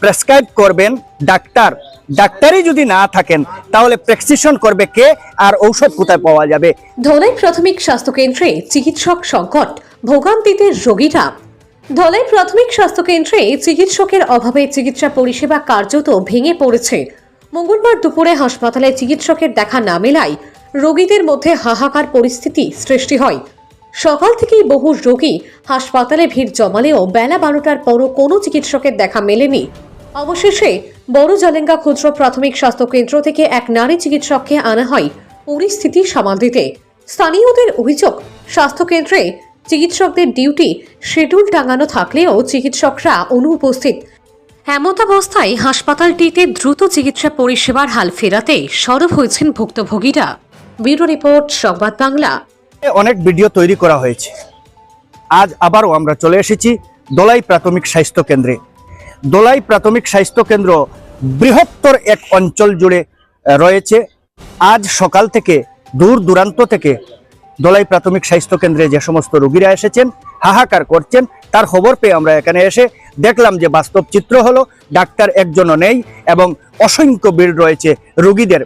Prescribe করবেন doctor. ডাক্তারই যদি না থাকেন, তাহলে প্রেসক্রিপশন করবে কে আর ঔষধ কোথায় পাওয়া যাবে? ধলাই প্রাথমিক স্বাস্থ্যকেন্দ্রে চিকিৎসক সংকট, ভোগান্তিতে রোগীরা। ধলাই প্রাথমিক স্বাস্থ্যকেন্দ্রে চিকিৎসকের অভাবে চিকিৎসা পরিষেবা কার্যত ভেঙে পড়েছে। মঙ্গলবার দুপুরে হাসপাতালে চিকিৎসকের দেখা না মেলায় রোগীদের মধ্যে হাহাকার পরিস্থিতি সৃষ্টি হয়। সকাল থেকেই বহু রোগী হাসপাতালে ভিড় জমালেও বেলা বারোটার পরও কোনো চিকিৎসকের দেখা মেলেনি। অবশেষে বড় জালেঙ্গা ক্ষুদ্র প্রাথমিক স্বাস্থ্যকেন্দ্র থেকে এক নারী চিকিৎসককে আনা হয় পরিস্থিতি সামাল দিতে। স্থানীয়দের অভিযোগ, স্বাস্থ্যকেন্দ্রে চিকিৎসকদের ডিউটি শিডিউল টাঙানো থাকলেও চিকিৎসকরা অনুপস্থিত। এমতাবস্থায় হাসপাতালটিতে দ্রুত চিকিৎসা পরিষেবার হাল ফেরাতে সরব হয়েছেন ভুক্তভোগীরা। ব্যুরো রিপোর্ট, সংবাদ বাংলা। অনেক ভিডিও তৈরি করা হয়েছে। আজ আবারও আমরা চলে এসেছি দোলাই প্রাথমিক স্বাস্থ্য কেন্দ্রে দোলাই প্রাথমিক স্বাস্থ্য কেন্দ্র বৃহত্তর এক অঞ্চল জুড়ে রয়েছে। আজ সকাল থেকে, দূর দূরান্ত থেকে দোলাই প্রাথমিক স্বাস্থ্য কেন্দ্রে যে সমস্ত রোগীরা এসেছেন, হাহাকার করছেন, তার খবর পেয়ে আমরা এখানে এসে দেখলাম যে বাস্তব চিত্র হলো, ডাক্তার একজনও নেই এবং অসংখ্য ভিড় রয়েছে রোগীদের।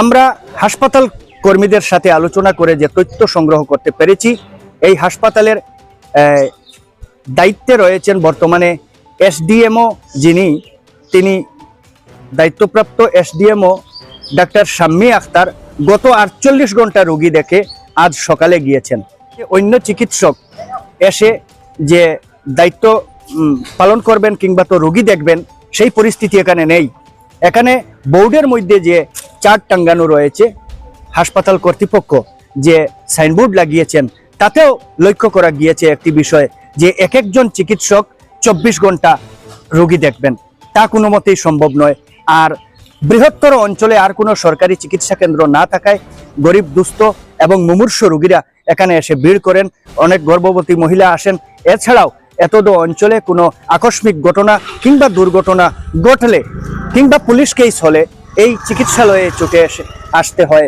আমরা হাসপাতাল কর্মীদের সাথে আলোচনা করে যে তথ্য সংগ্রহ করতে পেরেছি, এই হাসপাতালের দায়িত্বে রয়েছেন বর্তমানে এসডিএমও যিনি, তিনি দায়িত্বপ্রাপ্ত এসডিএমও ডাক্তার শাম্মী আখতার গত আটচল্লিশ ঘণ্টা রোগী দেখে আজ সকালে গিয়েছেন। অন্য চিকিৎসক এসে যে দায়িত্ব পালন করবেন কিংবা তো রোগী দেখবেন, সেই পরিস্থিতি এখানে নেই। এখানে বোর্ডের মধ্যে যে চার্ট টাঙ্গানো রয়েছে, হাসপাতাল কর্তৃপক্ষ যে সাইনবোর্ড লাগিয়েছেন, তাতেও লক্ষ্য করা গিয়েছে একটি বিষয় যে এক একজন চিকিৎসক চব্বিশ ঘণ্টা রোগী দেখবেন। তা কোনো মতেই সম্ভব নয়। আর বৃহত্তর অঞ্চলে আর কোনো সরকারি চিকিৎসা কেন্দ্র না থাকায় গরিব, দুস্থ এবং মুমূর্ষ রোগীরা এখানে এসে ভিড় করেন। অনেক গর্ভবতী মহিলা আসেন। এছাড়াও এতদ অঞ্চলে কোনো আকস্মিক ঘটনা কিংবা দুর্ঘটনা ঘটলে কিংবা পুলিশ কেস হলে এই চিকিৎসালয়ে চুকে এসে আসতে হয়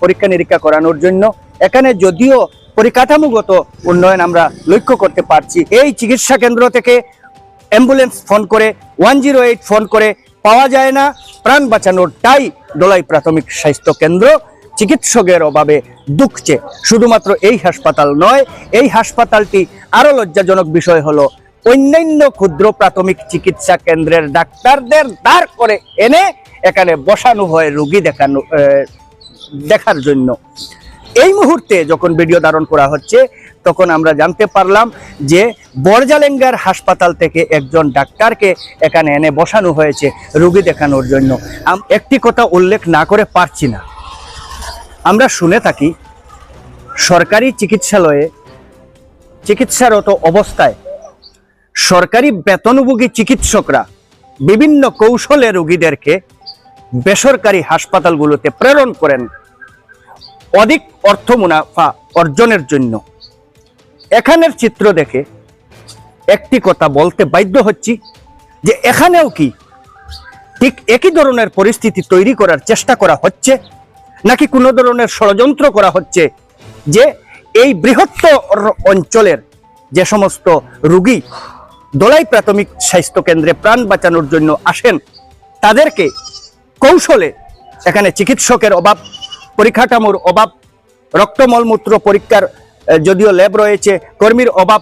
পরীক্ষা নিরীক্ষা করানোর জন্য। এখানে যদিও পরিকাঠামোগত উন্নয়ন আমরা লক্ষ্য করতে পারছি। এই চিকিৎসা কেন্দ্র থেকে অ্যাম্বুলেন্স ফোন করে, ওয়ান জিরো এইট ফোন করে পাওয়া যায় না, প্রাণ বাঁচানোর তাই দোলাই প্রাথমিক স্বাস্থ্য কেন্দ্র। চিকিৎসকের অভাবে দুঃখছে শুধুমাত্র এই হাসপাতাল নয়, এই হাসপাতালটি আরও লজ্জাজনক বিষয় হলো অন্যান্য ক্ষুদ্র প্রাথমিক চিকিৎসা কেন্দ্রের ডাক্তারদের দাঁড় করে এনে এখানে বসানো হয় রোগী দেখানো দেখার জন্য। এই মুহূর্তে যখন ভিডিও ধারণ করা হচ্ছে, তখন আমরা জানতে পারলাম যে বরজালেঙ্গার হাসপাতাল থেকে একজন ডাক্তারকে এখানে এনে বসানো হয়েছে রুগী দেখানোর জন্য। একটি কথা উল্লেখ না করে পারছি না। আমরা শুনে থাকি, সরকারি চিকিৎসালয়ে চিকিৎসারত অবস্থায় সরকারি বেতনভোগী চিকিৎসকরা বিভিন্ন কৌশলে রোগীদেরকে বেসরকারি হাসপাতালগুলোতে প্রেরণ করেন। অধিক অর্থ মুনাফা অর্জনের জন্য। এখানের চিত্র দেখে একটি কথা বলতে বাধ্য হচ্ছি যে এখানেও কি ঠিক একই ধরনের পরিস্থিতি তৈরি করার চেষ্টা করা হচ্ছে, নাকি কোনো ধরনের ষড়যন্ত্র করা হচ্ছে যে এই বৃহত্তর অঞ্চলের যে সমস্ত রুগী দোলাই প্রাথমিক স্বাস্থ্য কেন্দ্রে প্রাণ বাঁচানোর জন্য আসেন, তাদেরকে কৌশলে এখানে চিকিৎসকের অভাব পরিকাঠামোর অভাব রক্ত মলমূত্র পরীক্ষার যদিও ল্যাব রয়েছে, কর্মীর অভাব,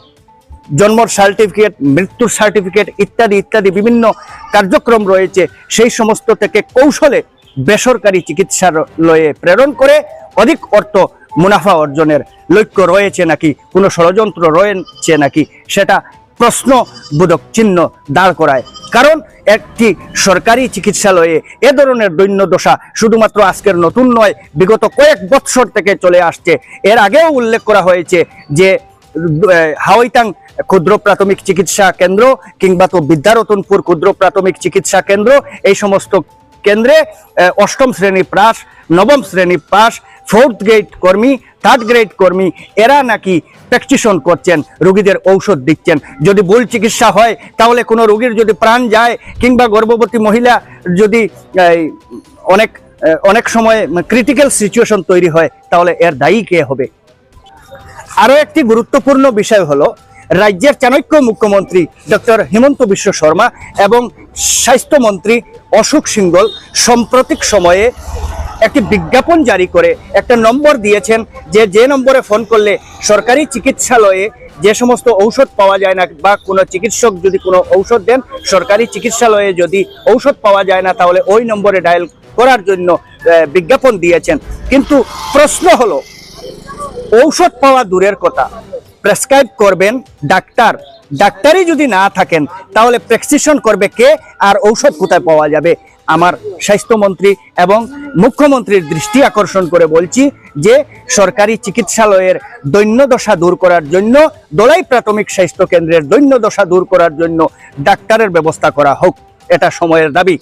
জন্মর সার্টিফিকেট মৃত্যুর সার্টিফিকেট ইত্যাদি ইত্যাদি বিভিন্ন কার্যক্রম রয়েছে, সেই সমস্ত থেকে কৌশলে বেসরকারি চিকিৎসালয়ে প্রেরণ করে অধিক অর্থ মুনাফা অর্জনের লক্ষ্য রয়েছে নাকি, কোনো ষড়যন্ত্র রয়েছে নাকি, সেটা প্রশ্নবোধক চিহ্ন দাঁড় করায়। কারণ একটি সরকারি চিকিৎসালয়ে এ ধরনের দৈন্য দশা শুধুমাত্র আজকের নতুন নয়, বিগত কয়েক বৎসর থেকে চলে আসছে। এর আগেও উল্লেখ করা হয়েছে যে হাওয়াইতাং ক্ষুদ্র প্রাথমিক চিকিৎসা কেন্দ্র কিংবা তো বিদ্যারতনপুর ক্ষুদ্র প্রাথমিক চিকিৎসা কেন্দ্র, এই সমস্ত কেন্দ্রে অষ্টম শ্রেণি পাস নবম শ্রেণি পাস ফোর্থ গ্রেড কর্মী, থার্ড গ্রেড কর্মী, এরা নাকি প্র্যাকটিশন করছেন, রোগীদের ঔষধ দিচ্ছেন। যদি ভুল চিকিৎসা হয়, তাহলে কোনো রোগীর যদি প্রাণ যায়, কিংবা গর্ভবতী মহিলা যদি অনেক অনেক সময় ক্রিটিক্যাল সিচুয়েশন তৈরি হয়, তাহলে এর দায়ী কে হবে? আরও একটি গুরুত্বপূর্ণ বিষয় হলো, রাজ্যের চাণক্য মুখ্যমন্ত্রী ডক্টর হিমন্ত বিশ্ব শর্মা এবং স্বাস্থ্যমন্ত্রী অশোক সিংগল সাম্প্রতিক সময়ে একটি বিজ্ঞাপন জারি করে একটা নম্বর দিয়েছেন যে যে নম্বরে ফোন করলে সরকারি চিকিৎসালয়ে যে সমস্ত ঔষধ পাওয়া যায় না বা কোনো চিকিৎসক যদি কোনো ঔষধ দেন, সরকারি চিকিৎসালয়ে যদি ঔষধ পাওয়া যায় না, তাহলে ওই নম্বরে ডায়াল করার জন্য বিজ্ঞাপন দিয়েছেন। কিন্তু প্রশ্ন হলো, ঔষধ পাওয়া দূরের কথা। প্রেসক্রাইব করবেন ডাক্তার। ডাক্তারই যদি না থাকেন, তাহলে প্রেসক্রিপশন করবে কে আর ঔষধ কোথায় পাওয়া যাবে? আমার স্বাস্থ্যমন্ত্রী এবং মুখ্যমন্ত্রীর দৃষ্টি আকর্ষণ করে বলছি যে, সরকারি চিকিৎসালয়ের দৈন্যদশা দূর করার জন্য, দোলাই প্রাথমিক স্বাস্থ্য কেন্দ্রের দৈন্যদশা দূর করার জন্য ডাক্তারের ব্যবস্থা করা হোক। এটা সময়ের দাবি।